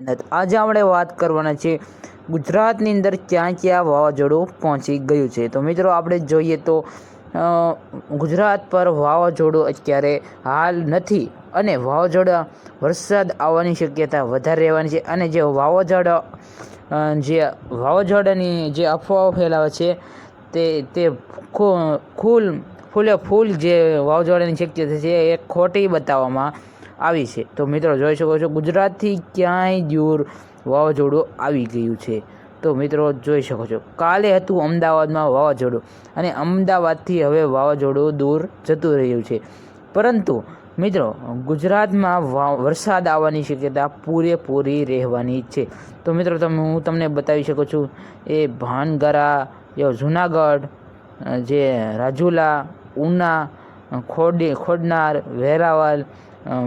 આજે આપણે વાત કરવાના છે ગુજરાતની અંદર ક્યાં ક્યાં વાવાઝોડું પહોંચી ગયું છે. તો મિત્રો આપણે જોઈએ તો ગુજરાત પર વાવાઝોડું અત્યારે હાલ નથી અને વાવાઝોડા વરસાદ આવવાની શક્યતા વધારે રહેવાની છે અને જે વાવાઝોડા જે વાવાઝોડાની જે અફવાઓ ફેલાવે છે તે તે ફૂલ ફૂલે ફૂલ જે વાવાઝોડાની શક્યતા છે એ ખોટી બતાવવામાં આવી છે. તો મિત્રો જોઈ શકો છો ગુજરાતથી ક્યાંય દૂર વાવાઝોડું આવી ગયું છે. તો મિત્રો જોઈ શકો છો, કાલે હતું અમદાવાદમાં વાવાઝોડું અને અમદાવાદથી હવે વાવાઝોડું દૂર જતું રહ્યું છે. પરંતુ મિત્રો ગુજરાતમાં વરસાદ આવવાની શક્યતા પૂરેપૂરી રહેવાની છે. તો મિત્રો તમે, હું તમને બતાવી શકું છું, એ ભાનગરા જુનાગઢ જે રાજુલા, ઉના ખોડી, ખોડનાર વેરાવલ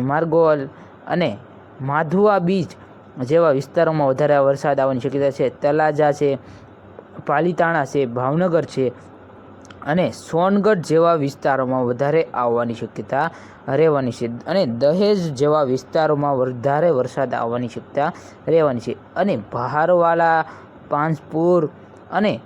માર્ગોલ અને માધુવા બીચ જેવા વિસ્તારોમાં વધારે વરસાદ આવવાની શક્યતા છે. તલાજા છે, પાલીતાણા છે, ભાવનગર છે અને સોનગઢ જેવા વિસ્તારોમાં વધારે આવવાની શક્યતા રહેવાની છે અને દહેજ જેવા વિસ્તારોમાં વધારે વરસાદ આવવાની શક્યતા રહેવાની છે. અને બહારવાલા પાંચપુર અને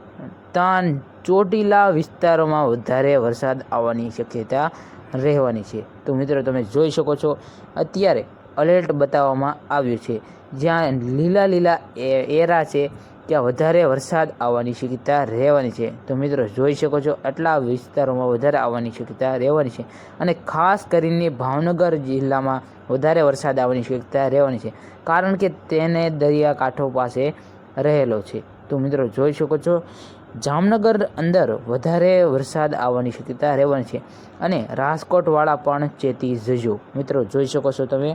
તાન ચોટીલા વિસ્તારોમાં વધારે વરસાદ આવવાની શક્યતા રહેવાની છે. તો મિત્રો, તમે જોઈ શકો છો, અત્યારે અલર્ટ બતાવવામાં આવ્યું છે. જ્યાં લીલા લીલા એરા છે, ત્યાં વધારે વરસાદ આવવાની શક્યતા રહેવાની છે. તો મિત્રો, જોઈ શકો છો, આટલા વિસ્તારોમાં વધારે આવવાની શક્યતા રહેવાની છે. અને ખાસ કરીને ભાવનગર જિલ્લામાં વધારે વરસાદ આવવાની શક્યતા રહેવાની છે. કારણ કે તેને દરિયાકાંઠો પાસે રહેલો છે. તો મિત્રો જોઈ શકો છો, જામનગર અંદર વધારે વરસાદ આવવાની શક્યતા રહેવાની છે અને રાજકોટવાળા પણ ચેતી જજો. મિત્રો જોઈ શકો છો તમે.